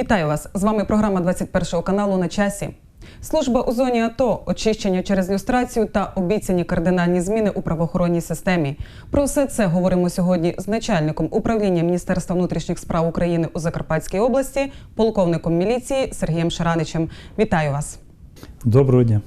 Вітаю вас! З вами програма 21 каналу на часі. Служба у зоні АТО, очищення через люстрацію та обіцяні кардинальні зміни у правоохоронній системі. Про все це говоримо сьогодні з начальником управління Міністерства внутрішніх справ України у Закарпатській області, полковником міліції Сергієм Шараничем. Вітаю вас! Доброго дня.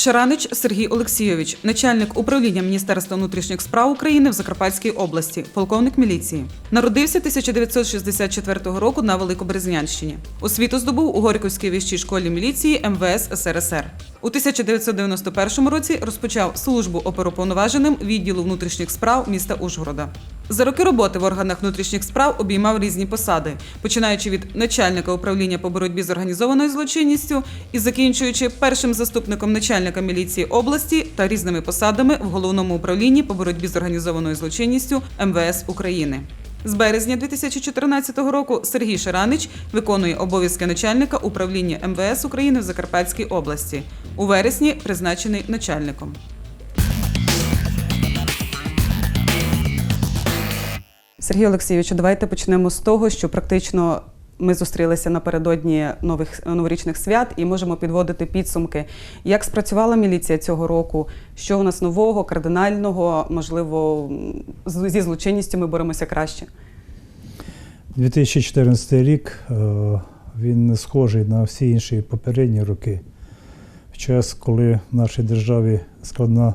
Шаранич Сергій Олексійович, начальник управління Міністерства внутрішніх справ України в Закарпатській області, полковник міліції. Народився 1964 року на Великоберезнянщині. Освіту здобув у Горьківській вищій школі міліції МВС СРСР. У 1991 році розпочав службу оперуповноваженим відділу внутрішніх справ міста Ужгорода. За роки роботи в органах внутрішніх справ обіймав різні посади, починаючи від начальника управління по боротьбі з організованою злочинністю і закінчуючи першим заступником начальника міліції області та різними посадами в головному управлінні по боротьбі з організованою злочинністю МВС України. З березня 2014 року Сергій Шаранич виконує обов'язки начальника управління МВС України в Закарпатській області. У вересні призначений начальником. Сергій Олексійовичу, давайте почнемо з того, що практично ми зустрілися напередодні нових новорічних свят і можемо підводити підсумки. Як спрацювала міліція цього року? Що у нас нового, кардинального, можливо, зі злочинністю ми боремося краще? 2014 рік е, він не схожий на всі інші попередні роки. В час, коли в нашій державі складна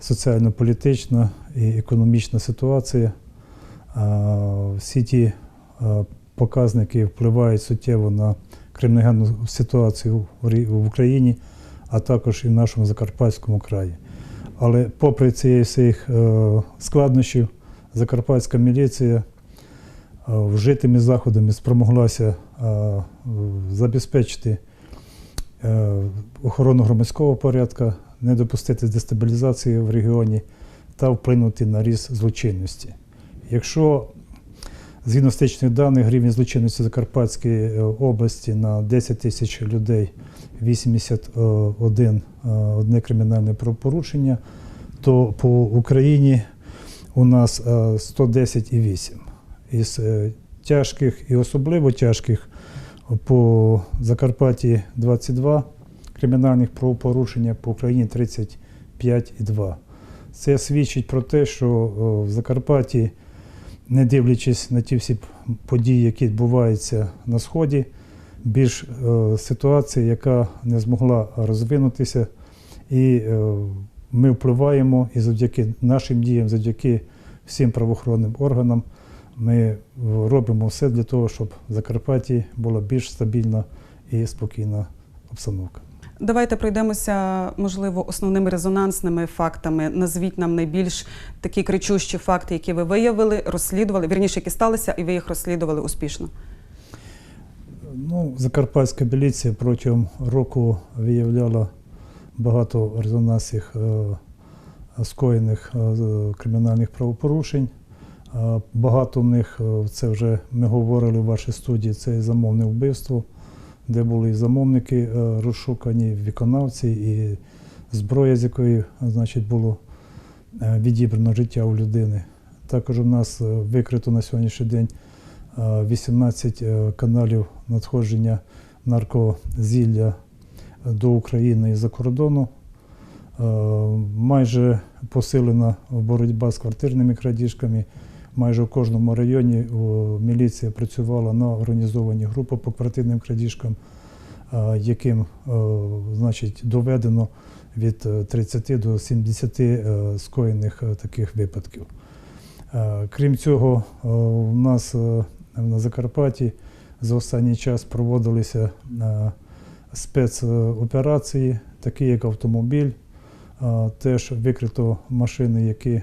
соціально-політична і економічна ситуація, всі ті е, показники впливають суттєво на криміногенну ситуацію в Україні, а також і в нашому Закарпатському краї. Але попри ці всіх е, складнощів, закарпатська міліція е, вжитими заходами спромоглася е, забезпечити охорону громадського порядку, не допустити дестабілізації в регіоні та вплинути на ріст злочинності. Якщо згідно статичних даних рівень злочинності Закарпатської е, області на 10 тисяч людей 81 е, одне кримінальне правопорушення, то по Україні у нас е, 110,8. Із е, тяжких і особливо тяжких по Закарпатті 22 кримінальних правопорушення, по Україні 35,2. Це свідчить про те, що в Закарпатті, не дивлячись на ті всі події, які відбуваються на Сході, більш е, ситуація, яка не змогла розвинутися, і е, ми впливаємо і завдяки нашим діям, завдяки всім правоохоронним органам, ми робимо все для того, щоб в Закарпатті була більш стабільна і спокійна обстановка. Давайте пройдемося, можливо, основними резонансними фактами. Назвіть нам найбільш такі кричущі факти, які ви виявили, розслідували, вірніше, які сталися, і ви їх розслідували успішно. Ну, Закарпатська міліція протягом року виявляла багато резонансних е, скоєних е, кримінальних правопорушень. Е, Багато в них е, це вже ми говорили в вашій студії. Це замовне вбивство, де були і замовники е, розшукані, виконавці, і зброя, з якої значить, було е, відібрано життя у людини. Також у нас е, викрито на сьогоднішній день е, 18 е, каналів надходження наркозілля до України і-за кордону. Е, Майже посилена боротьба з квартирними крадіжками. Майже в кожному районі о, міліція працювала на організовані групи по квартирним крадіжкам, е, яким е, значить, доведено від е, 30 до 70 е, скоєних е, таких випадків. Е, Крім цього, е, у нас е, на Закарпатті за останній час проводилися е, спецоперації, такі як автомобіль. Е, Теж викрито машини, які е,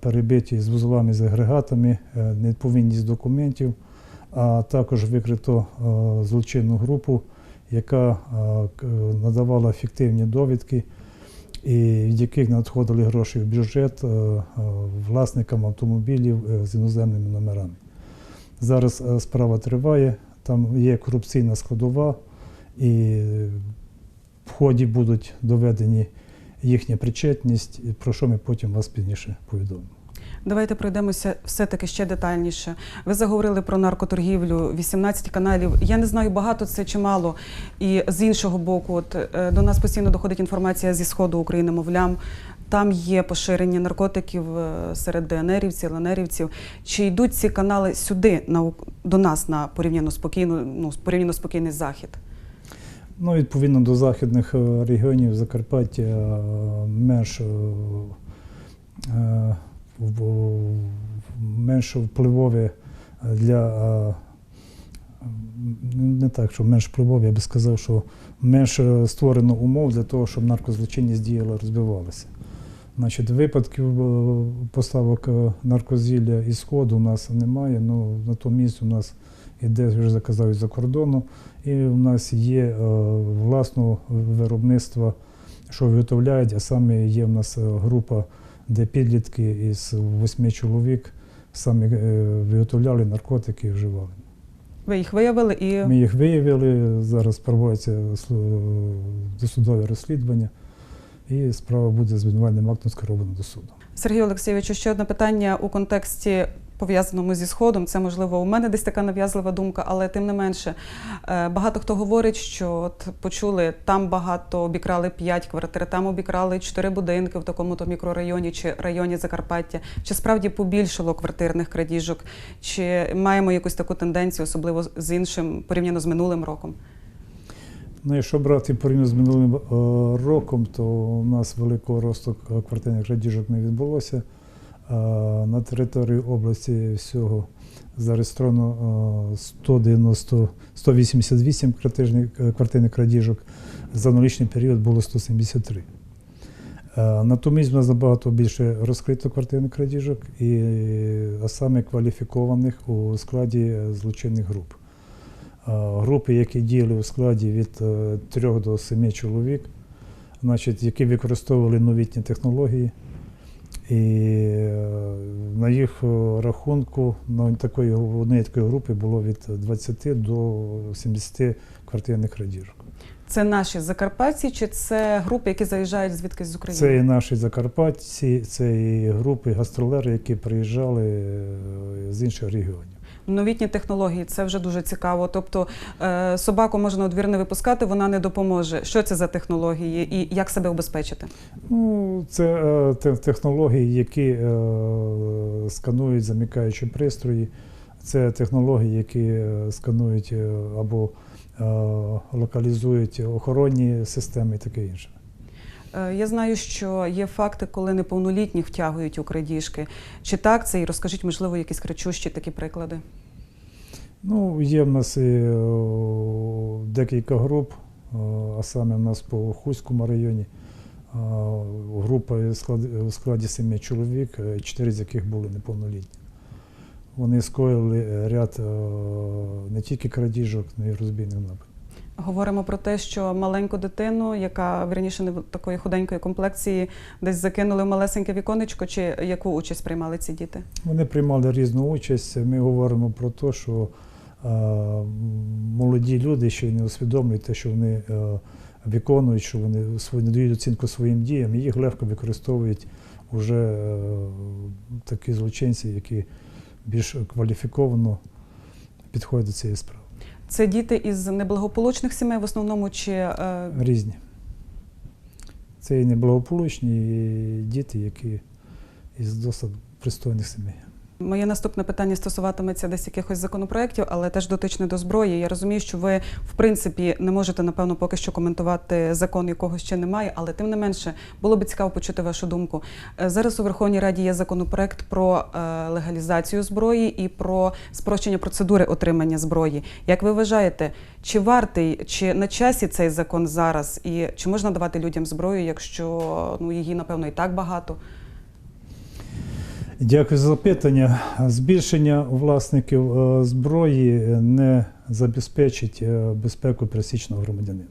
перебиті з вузлами з агрегатами, е, невідповідність документів, а також викрито е, злочинну групу, яка е, надавала фіктивні довідки, і від яких надходили гроші в бюджет е, е, власникам автомобілів е, з іноземними номерами. Зараз е, справа триває, там є корупційна складова, і в ході будуть доведені їхня причетність, про що ми потім вас пізніше повідомимо. Давайте пройдемося все-таки ще детальніше. Ви заговорили про наркоторгівлю, 18 каналів. Я не знаю, багато це чи мало. І з іншого боку, от е, до нас постійно доходить інформація зі сходу України, мовлям. Там є поширення наркотиків е, серед ДНРівців, ЛНРівців. Чи йдуть ці канали сюди на до нас на порівняно спокійну, ну порівняно спокійний захід? Ну, відповідно до західних е, регіонів Закарпаття е, менш, е, менш впливові для не так, що менш впливові, я би сказав, що менш створено умов для того, щоб наркозлочинність діяла, розбивалася. Значить, випадків поставок наркозілля із сходу у нас немає. Ну, на тому місці у нас іде, вже заказав з-за кордону. І в нас є е, власного виробництва, що виготовляють, а саме є в нас е, група, де підлітки із восьми чоловік самі е, виготовляли наркотики і вживали. Ви їх виявили і Ми їх виявили, зараз проводяться досудове розслідування, і справа буде з обвинувальним актом скерована до суду. Сергій Олексійовичу, ще одне питання у контексті пов'язаному зі сходом. Це можливо у мене десь така нав'язлива думка, але тим не менше е, багато хто говорить, що от почули там багато обікрали 5 квартир, там обікрали 4 будинки в такому-то мікрорайоні чи районі Закарпаття. Чи справді побільшало квартирних крадіжок? Чи маємо якусь таку тенденцію, особливо з іншим порівняно з минулим роком? Ну, якщо брати порівняно з минулим е, роком, то у нас великого росту квартирних крадіжок не відбулося. Е, На території області всього зареєстровано е, 190, 188 квартирних, е, квартирних крадіжок. За аналогічний період було 173. Е, Натомість у нас набагато більше розкрито квартирних крадіжок, і, а саме кваліфікованих у складі е, злочинних груп. Е, Групи, які діяли у складі від 3 до 7 чоловік, значить, які використовували новітні технології. І е, на їх рахунку на такої, однієї такої групи було від 20 до 70 квартирних крадіжок. Це наші закарпатці, чи це групи, які заїжджають звідкись з України? Це і наші закарпатці, це і групи гастролери, які приїжджали е, з інших регіонів. Новітні технології це вже дуже цікаво. Тобто е, собаку можна у двір не випускати, вона не допоможе. Що це за технології і як себе убезпечити? Ну, це е, те- технології, які е, сканують замикаючі пристрої. Це технології, які сканують або локалізують охоронні системи і таке інше. Е, я знаю, що є факти, коли неповнолітніх втягують у крадіжки. Чи так це? І розкажіть, можливо, якісь кричущі такі приклади. Ну, є в нас і декілька груп, а саме в нас по Хуському районі. Група у складі, семи чоловік, е, чотири з яких були неповнолітні. Вони скоїли ряд е, не тільки крадіжок, але й розбійних нападів. Говоримо про те, що маленьку дитину, яка вірніше не такої худенької комплекції, десь закинули в малесеньке віконечко, чи яку участь приймали ці діти? Вони приймали різну участь. Ми говоримо про те, що е, молоді люди ще й не усвідомлюють те, що вони е, виконують, що вони не дають оцінку своїм діям, і їх легко використовують вже е, такі злочинці, які більш кваліфіковано підходять до цієї справи. Це діти із неблагополучних сімей, в основному чи е, Різні. Це і неблагополучні і діти, які із досить пристойних сімей. Моє наступне питання стосуватиметься десь якихось законопроєктів, але теж дотичне до зброї. Я розумію, що ви в принципі не можете напевно поки що коментувати закон, якого ще немає, але тим не менше було б цікаво почути вашу думку. Е, Зараз у Верховній Раді є законопроект про е, легалізацію зброї і про спрощення процедури отримання зброї. Як ви вважаєте, чи вартий, чи на часі цей закон зараз, і чи можна давати людям зброю, якщо ну її напевно і так багато? Дякую за запитання. Збільшення власників е, зброї не забезпечить е, безпеку пересічного громадянина.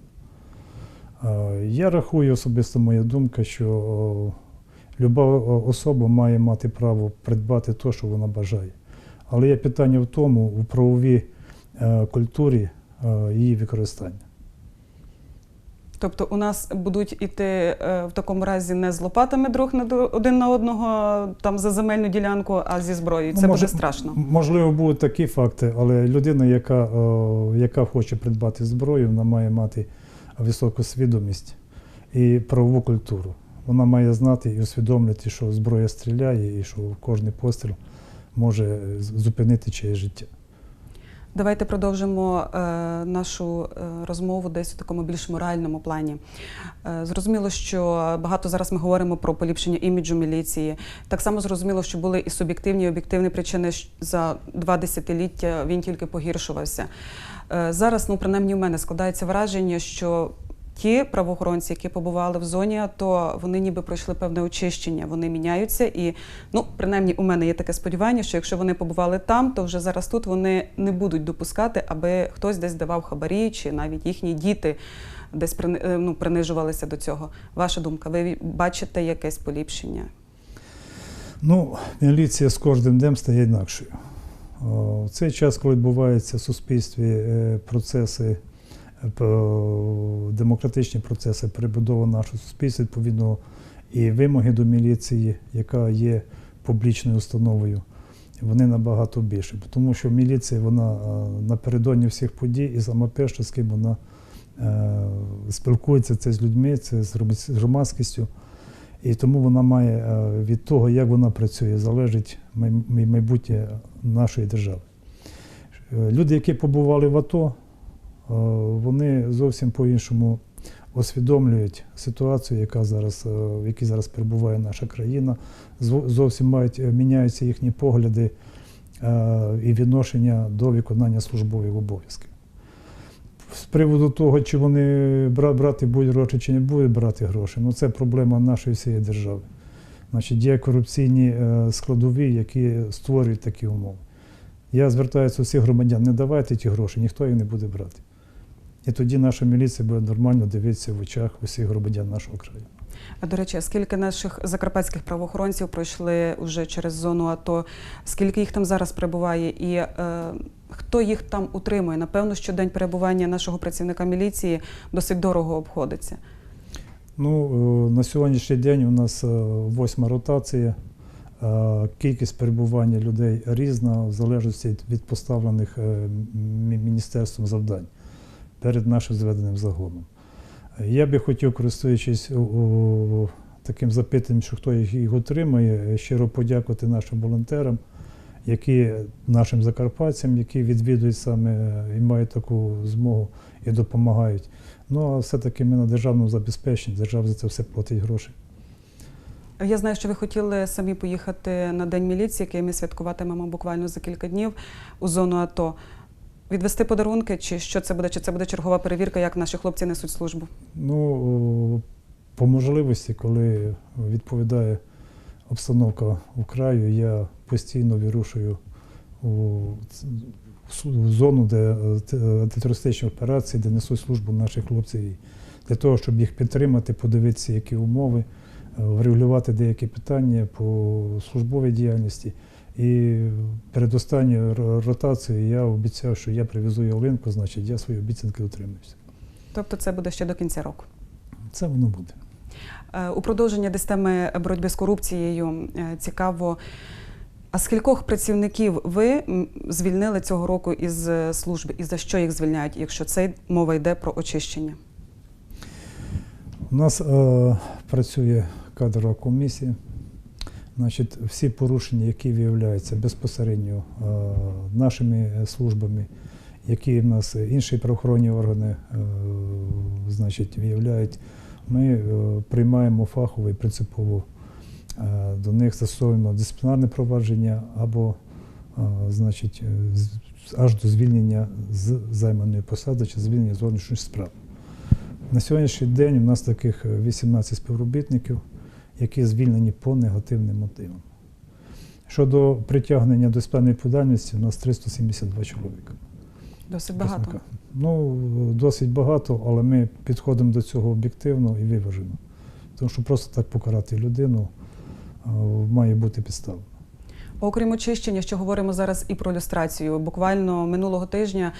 Е, Я рахую особисто моя думка, що люба особа має мати право придбати те, що вона бажає. Але є питання в тому, у правовій культурі її використання. Тобто у нас будуть іти е, в такому разі не з лопатами друг на один на одного там за земельну ділянку, а зі зброєю. Це може- буде страшно. Можливо, будуть такі факти, але людина, яка, о, яка хоче придбати зброю, вона має мати високу свідомість і правову культуру. Вона має знати і усвідомлювати, що зброя стріляє і що кожний постріл може зупинити чиє життя. Давайте продовжимо е, нашу е, розмову десь у такому більш моральному плані. Е, зрозуміло, що багато зараз ми говоримо про поліпшення іміджу міліції. Так само зрозуміло, що були і суб'єктивні, і об'єктивні причини. За два десятиліття він тільки погіршувався. Е, зараз, ну принаймні, у мене складається враження, що ті правоохоронці, які побували в зоні АТО, вони ніби пройшли певне очищення, вони міняються. І ну, принаймні, у мене є таке сподівання, що якщо вони побували там, то вже зараз тут вони не будуть допускати, аби хтось десь давав хабарі, чи навіть їхні діти десь е, ну, принижувалися до цього. Ваша думка, ви бачите якесь поліпшення? Ну, міліція з кожним днем стає інакшою. В цей час, коли відбуваються в суспільстві е, процеси, демократичні процеси перебудови нашого суспільства, відповідно, і вимоги до міліції, яка є публічною установою, вони набагато більше. Тому що міліція вона е, напередодні всіх подій і саме перше, з ким вона е, спілкується, це з людьми, це з громадськістю. І тому вона має е, від того, як вона працює, залежить май- май- майбутнє нашої держави. Люди, які побували в АТО, вони зовсім по-іншому усвідомлюють ситуацію, яка зараз, е, в якій зараз перебуває наша країна. Зовсім мають, е, міняються їхні погляди е, і відношення до виконання службових обов'язків. З приводу того, чи вони брати будуть гроші, чи не будуть брати гроші, ну це проблема нашої всієї держави. Значить, є корупційні е, складові, які створюють такі умови. Я звертаюся до всіх громадян, не давайте ті гроші, ніхто їх не буде брати. І тоді наша міліція буде нормально дивитися в очах усіх громадян нашого краю. А до речі, скільки наших закарпатських правоохоронців пройшли вже через зону АТО? Скільки їх там зараз перебуває? І е, хто їх там утримує? Напевно, що день перебування нашого працівника міліції досить дорого обходиться. Ну, е, на сьогоднішній день у нас е, восьма ротація. Е, Кількість перебування людей різна, в залежності від поставлених міністерством завдань перед нашим зведеним загоном. Я би хотів, користуючись таким запитанням, що хто їх, е, щиро подякувати нашим волонтерам, які нашим закарпатцям, які відвідують саме і мають таку змогу і допомагають. Ну, а все-таки ми на державному забезпеченні, держава за це все платить гроші. Я знаю, що ви хотіли самі поїхати на День міліції, який ми святкуватимемо буквально за кілька днів у зону АТО. Відвести подарунки, чи що це буде? Чи це буде чергова перевірка, як наші хлопці несуть службу? Ну, по можливості, коли відповідає обстановка в краю, я постійно вирушую у зону, де е, антитерористичні операції, де несуть службу наші хлопці, для того, щоб їх підтримати, подивитися, які умови, е, врегулювати деякі питання по службовій діяльності. І перед останньою ротацією я обіцяв, що я привезу ялинку, значить я свої обіцянки дотримуюся. Тобто це буде ще до кінця року. Це воно буде. Е, У продовження десь теми боротьби з корупцією е, цікаво. А скількох працівників ви звільнили цього року із е, служби, і за що їх звільняють, якщо це мова йде про очищення? У нас е, працює кадрова комісія. Значить, всі порушення, які виявляються безпосередньо е, нашими службами, які в нас інші правоохоронні органи е, значить, виявляють, ми е, приймаємо фахово і принципово до них застосовуємо дисциплінарне провадження або значить, аж до звільнення з займаної посади чи звільнення з зовнішніх справ. На сьогоднішній день у нас таких е, 18 співробітників, які звільнені по негативним мотивам. Щодо притягнення до справної відповідальності, у нас 372 чоловіка. Досить багато. Представника. Ну, досить багато, але ми підходимо до цього об'єктивно і виважено. Тому що просто так покарати людину має бути підстава. Окрім очищення, що говоримо зараз і про люстрацію. Буквально минулого тижня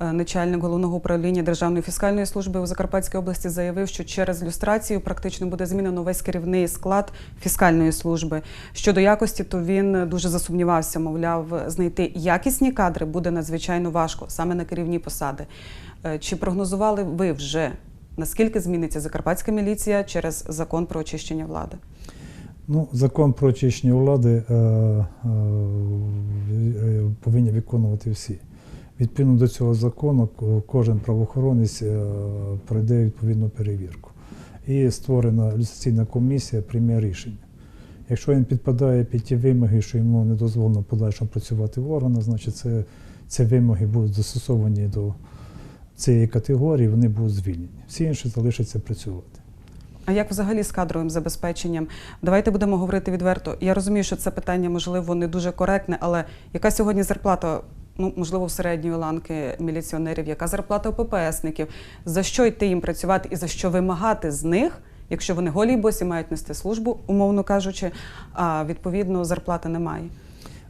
е, начальник головного управління Державної фіскальної служби у Закарпатській області заявив, що через люстрацію практично буде змінено весь керівний склад фіскальної служби. Щодо якості, то він дуже засумнівався. Мовляв, знайти якісні кадри буде надзвичайно важко саме на керівні посади. Е, Чи прогнозували ви вже наскільки зміниться закарпатська міліція через закон про очищення влади? Ну, закон про очищення влади е, е, е, повинні виконувати всі. Відповідно до цього закону, кожен правоохоронець е, пройде відповідну перевірку. І створена люстраційна комісія прийме рішення. Якщо він підпадає під ті вимоги, що йому не дозволено подальшому працювати в органах, значить це, ці вимоги будуть застосовані до цієї категорії, вони будуть звільнені. Всі інші залишаться працювати. А як взагалі з кадровим забезпеченням? Давайте будемо говорити відверто. Я розумію, що це питання, можливо, не дуже коректне, але яка сьогодні зарплата, ну можливо, в середньої ланки міліціонерів, яка зарплата у ППСників? За що йти їм працювати і за що вимагати з них, якщо вони голі й босі мають нести службу, умовно кажучи, а відповідно зарплати немає?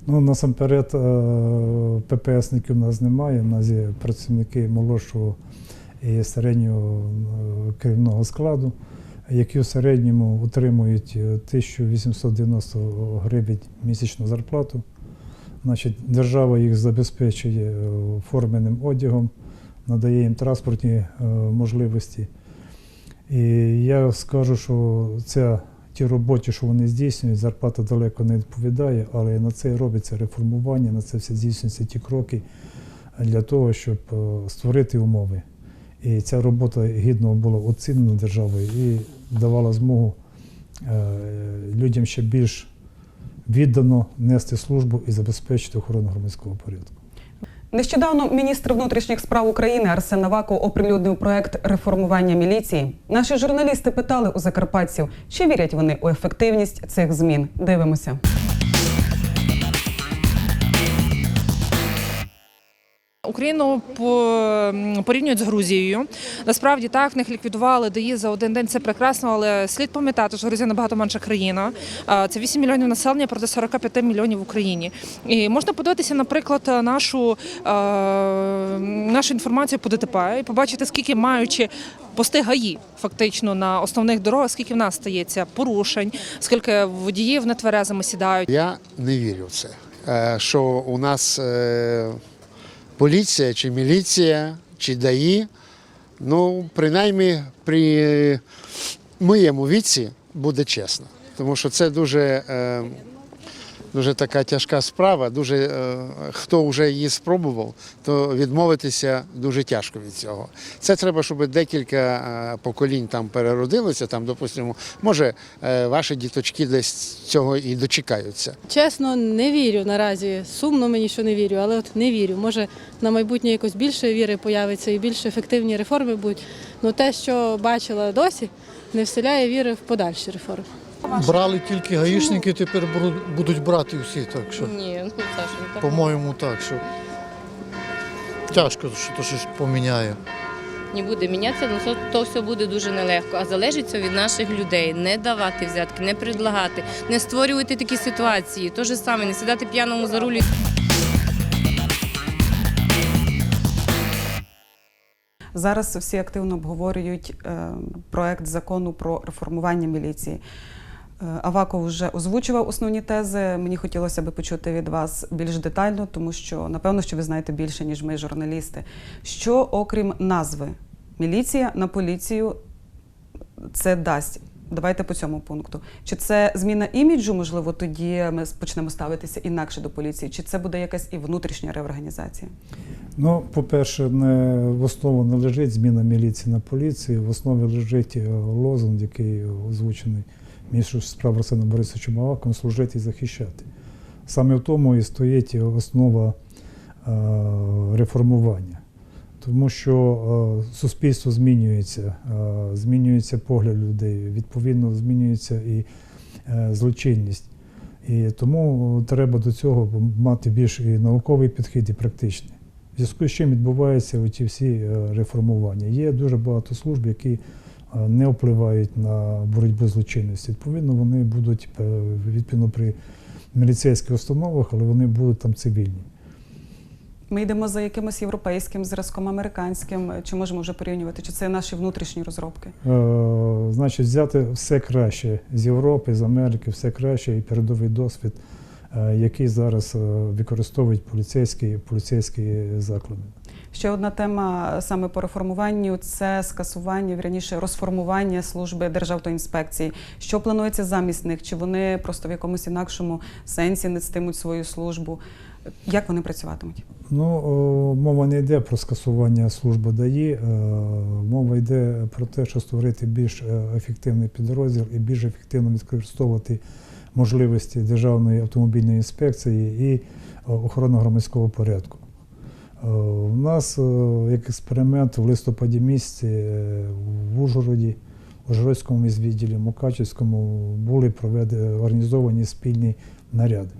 Ну, насамперед, е, ППСників у нас немає. У нас є працівники молодшого і середнього е, керівного складу, які в середньому отримують е, 1890 гривень місячну зарплату. Значить, держава їх забезпечує е, форменим одягом, надає їм транспортні е, можливості. І я скажу, що ця ті роботі, що вони здійснюють, зарплата далеко не відповідає, але на це робиться реформування, на це все здійснюються ті кроки для того, щоб е, створити умови. І ця робота гідно була оцінена державою і давала змогу е, людям ще більш віддано нести службу і забезпечити охорону громадського порядку. Нещодавно міністр внутрішніх справ України Арсен Аваков оприлюднив проект реформування міліції. Наші журналісти питали у закарпатців, чи вірять вони у ефективність цих змін. Дивимося. Україну по- порівнюють з Грузією. Насправді так, них ліквідували ДАІ за один день. Це прекрасно, але слід пам'ятати, що Грузія набагато менша країна. Це 8 мільйонів населення проти 45 мільйонів в Україні. І можна подивитися, наприклад, нашу, нашу інформацію по ДТП і побачити, скільки маючи пости ГАІ фактично на основних дорогах, скільки в нас стається порушень, скільки водіїв нетверезими сідають. Я не вірю в це, е, що у нас е, поліція чи міліція чи ДАІ, ну, принаймні при моєму віці буде чесно. Тому що це дуже, е, дуже така тяжка справа. Дуже, е, хто вже її спробував, то відмовитися дуже тяжко від цього. Це треба, щоб декілька е, поколінь там переродилося. Там, допустимо, може, е, ваші діточки десь цього і дочекаються. Чесно, не вірю наразі. Сумно мені, що не вірю, але от не вірю. Може на майбутнє якось більше віри появиться і більш ефективні реформи будуть. Ну те, що бачила досі, не вселяє віри в подальші реформи. Брали тільки гаїшники, тепер будуть брати всі, так що, Ні, ну це ж не так. по-моєму, так що тяжко, що то щось поміняє. Не буде мінятися, ну то, то все буде дуже нелегко. А залежить це від наших людей. Не давати взятки, не предлагати, не створювати такі ситуації. То же саме, не сідати п'яному за рулі. Зараз всі активно обговорюють е, проект закону про реформування міліції. Е, Аваков вже озвучував основні тези. Мені хотілося би почути від вас більш детально, тому що напевно, що ви знаєте більше, ніж ми, журналісти. Що, окрім назви міліція на поліцію, це дасть? Давайте по цьому пункту. Чи це зміна іміджу? Можливо, тоді ми почнемо ставитися інакше до поліції, чи це буде якась і внутрішня реорганізація? Ну, по-перше, в основу не лежить зміна міліції на поліцію, в основі лежить е, лозунг, який озвучений міністром справ Арсеном Борисовичем Аваковим, служити і захищати. Саме в тому і стоїть основа е, реформування. Тому що е, суспільство змінюється, е, змінюється погляд людей, відповідно змінюється і злочинність. І тому треба до цього мати більш і науковий підхід, і практичний. В зв'язку з чим відбуваються оті всі реформування. Є дуже багато служб, які не впливають на боротьбу з злочинністю. Відповідно, вони будуть е, відповідно при міліцейських установах, але вони будуть там цивільні. Ми йдемо за якимось європейським зразком, американським. Чи можемо вже порівнювати? Чи це наші внутрішні розробки? Е, значить, взяти все краще з Європи, з Америки, все краще і передовий досвід, е, який зараз е, використовують поліцейські, поліцейські заклади. Ще одна тема саме по реформуванню це скасування, вірніше розформування служби Державтоінспекції. Що планується замість них? Чи вони просто в якомусь інакшому сенсі нестимуть свою службу? Як вони працюватимуть? Ну, мова не йде про скасування служби ДАІ, е, мова йде про те, що створити більш е, ефективний підрозділ і більш ефективно використовувати можливості Державної автомобільної інспекції і е, охорони громадського порядку. Е, У нас е, як експеримент в листопаді місяці е, в Ужгороді, в Ужгородському міськвідділі, Мукачівському були проведені організовані спільні наряди.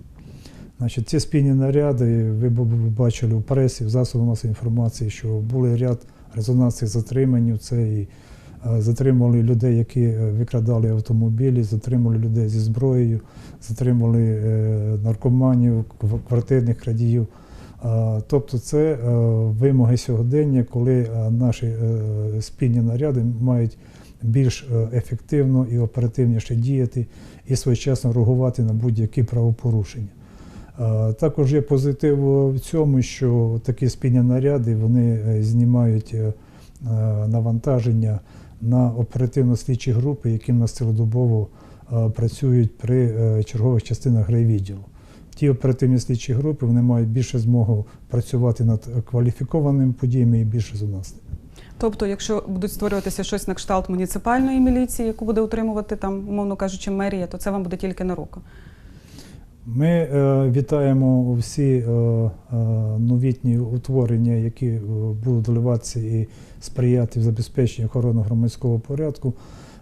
Значить, ці спільні наряди, ви бачили в пресі, в засобах масової інформації, що були ряд резонансних затримань. Це і е, затримали людей, які е, викрадали автомобілі, затримали людей зі зброєю, затримали е, наркоманів, квартирних крадіїв. Тобто це е, вимоги сьогодення, коли е, наші е, спільні наряди мають більш ефективно і оперативніше діяти і своєчасно реагувати на будь-які правопорушення. Також є позитив в цьому, що такі спільні наряди вони знімають навантаження на оперативно-слідчі групи, які в нас цілодобово працюють при чергових частинах райвідділу. Ті оперативні слідчі групи вони мають більше змогу працювати над кваліфікованими подіями і більше більш резонансними. Тобто, якщо будуть створюватися щось на кшталт муніципальної міліції, яку буде утримувати там, умовно кажучи, мерія, то це вам буде тільки на руку. Ми е, вітаємо всі е, е, новітні утворення, які е, будуть доливатися і сприяти в забезпеченні охорони громадського порядку.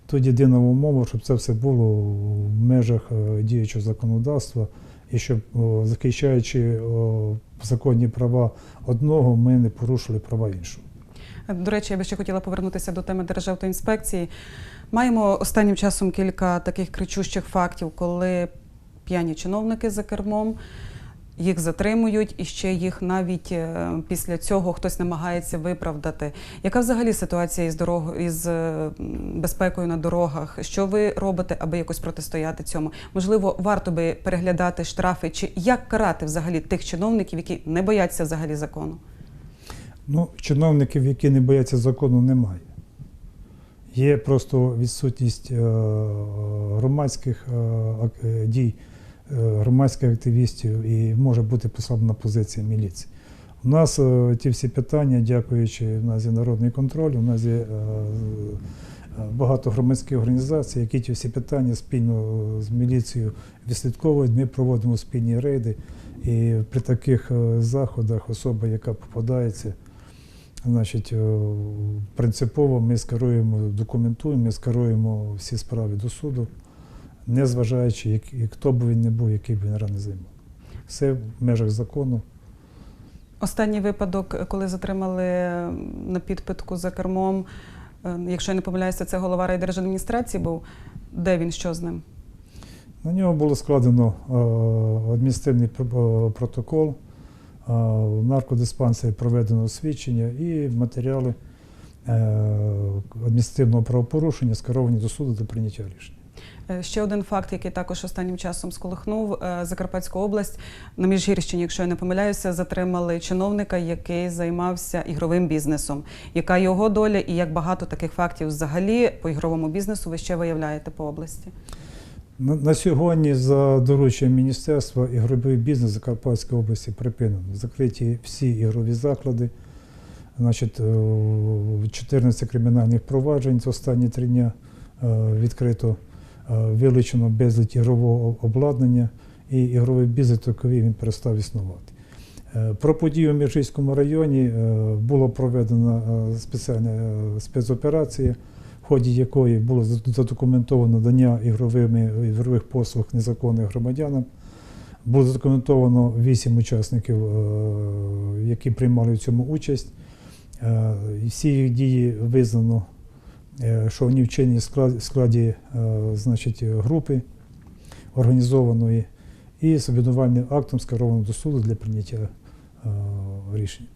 Тут єдина умова, щоб це все було в межах е, діючого законодавства, і щоб, захищаючи законні права одного, ми не порушили права іншого. До речі, я би ще хотіла повернутися до теми Державтоінспекції. Маємо останнім часом кілька таких кричущих фактів, коли п'яні чиновники за кермом. Їх затримують, і ще їх навіть е, після цього хтось намагається виправдати. Яка взагалі ситуація із дорог із е, безпекою на дорогах? Що ви робите, аби якось протистояти цьому? Можливо, варто би переглядати штрафи, чи як карати взагалі тих чиновників, які не бояться взагалі закону? Ну, чиновників, які не бояться закону, немає. Є просто відсутність е, громадських дій, громадських активістів і може бути послаблена позиція міліції. У нас е, ті всі питання, дякуючи, у нас є народний контроль, у нас є е, е, багато громадських організацій, які ті всі питання спільно з міліцією відслідковують. Ми проводимо спільні рейди. І при таких е, заходах особа, яка попадається, Значить, е, принципово ми скеруємо, документуємо, ми скеруємо всі справи до суду, не зважаючи, як, хто б він не був, який б він рани займав. Все в межах закону. Останній випадок, коли затримали на підпитку за кермом, е, якщо я не помиляюся, це голова райдержадміністрації був. Де він, що з ним? На нього було складено е, адміністративний е, протокол, в наркодиспансері проведено освідчення і матеріали адміністративного правопорушення скеровані до суду до прийняття рішення. Е, Ще один факт, який також останнім часом сколихнув е, Закарпатську область на Міжгірщині, якщо я не помиляюся, затримали чиновника, який займався ігровим бізнесом. Яка його доля і як багато таких фактів взагалі по ігровому бізнесу ви ще виявляєте по області? На, сьогодні за дорученням міністерства ігровий бізнес Закарпатської області припинено. Закриті всі ігрові заклади. Значить, е, 14 кримінальних проваджень за останні три дня е, відкрито, е, вилучено безліч ігрового обладнання, і ігровий бізнес таковий він перестав існувати. Е, Про подію в Міжгірському районі е, було проведена е, спеціальна е, спецоперація, в ході якої було задокументовано надання ігровими, ігрових послуг незаконних громадянам. Було задокументовано вісім учасників, е, які приймали в цьому участь. Е, Всі їх дії визнано, е, що вони вчинені в складі, е, значить, групи організованої. і з обвинувальним актом скеровано до суду для прийняття е, рішень.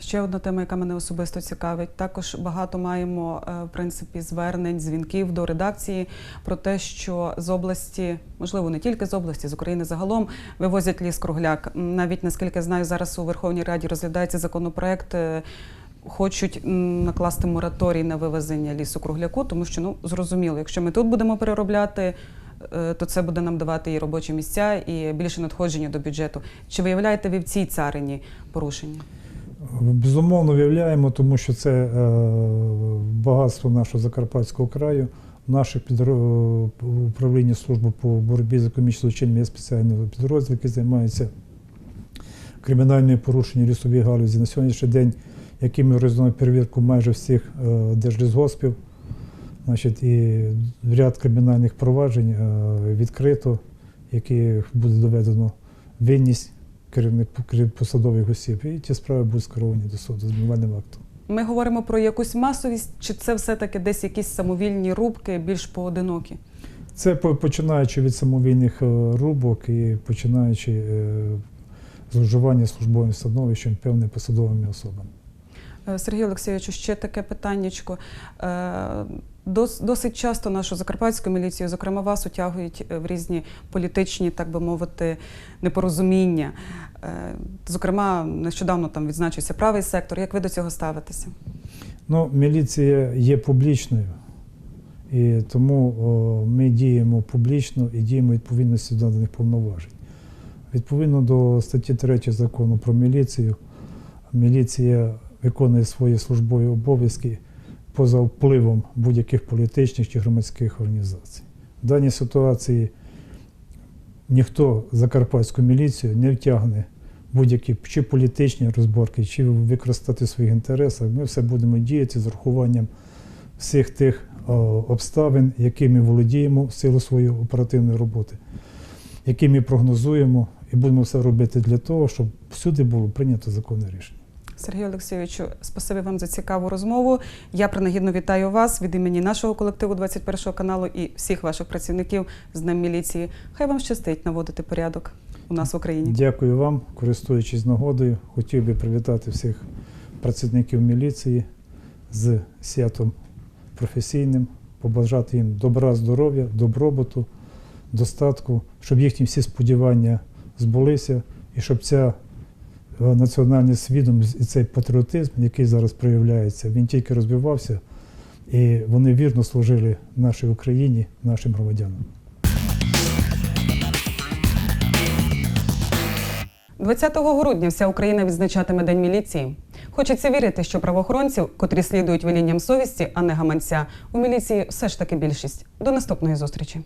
Ще одна тема, яка мене особисто цікавить. Також багато маємо е, в принципі звернень, дзвінків до редакції про те, що з області, можливо, не тільки з області, з України загалом вивозять ліс кругляк. Навіть наскільки знаю, зараз у Верховній Раді розглядається законопроект. Хочуть накласти мораторій на вивезення лісу кругляку, тому що ну зрозуміло, якщо ми тут будемо переробляти, е, то це буде нам давати і робочі місця, і більше надходження до бюджету. Чи виявляєте ви в цій царині порушення? Безумовно, виявляємо, тому що це е, багатство нашого Закарпатського краю. В наших підро- управлінні служби по боротьбі з економічним злочином є спеціальний підрозділ, який займається кримінальними порушеннями лісовій галузі. На сьогоднішній день, яким ми роздано перевірку майже всіх е, держлісгоспів, значить, і ряд кримінальних проваджень е, відкрито, яких буде доведено винність керівник посадових осіб, і ті справи будуть скеровані до суду з обвинувальним актом. Ми говоримо про якусь масовість, чи це все-таки десь якісь самовільні рубки, більш поодинокі? Це починаючи від самовільних е, рубок і починаючи зловживання службовим становищем певними посадовими особами. Е, Сергій Олексійовичу, ще таке питаннячко. Е, Досить часто нашу закарпатську міліцію, зокрема вас, утягують е, в різні політичні, так би мовити, непорозуміння. Зокрема, нещодавно там відзначився правий сектор. Як ви до цього ставитеся? Ну, міліція є публічною, і тому ми діємо публічно і діємо відповідності до наданих повноважень. Відповідно до статті 3 закону про міліцію, міліція виконує свої службові обов'язки поза впливом будь-яких політичних чи громадських організацій. В даній ситуації ніхто закарпатську міліцію не втягне будь-які чи політичні розборки, чи використати своїх інтересах. Ми все будемо діяти з урахуванням всіх тих обставин, якими володіємо в силу своєї оперативної роботи, які ми прогнозуємо, і будемо все робити для того, щоб всюди було прийнято законне рішення. Сергію Олексійовичу, спасибі вам за цікаву розмову. Я принагідно вітаю вас від імені нашого колективу 21 каналу і всіх ваших працівників з Днем міліції. Хай вам щастить наводити порядок у нас в Україні. Дякую вам, користуючись нагодою, хотів би привітати всіх працівників міліції з святом професійним, побажати їм добра, здоров'я, добробуту, достатку, щоб їхні всі сподівання збулися, і щоб ця е, національна свідомість і цей патріотизм, який зараз проявляється, він тільки розвивався, і вони вірно служили нашій Україні, нашим громадянам. 20 грудня вся Україна відзначатиме День міліції. Хочеться вірити, що правоохоронців, котрі слідують велінням совісті, а не гаманця, у міліції все ж таки більшість. До наступної зустрічі.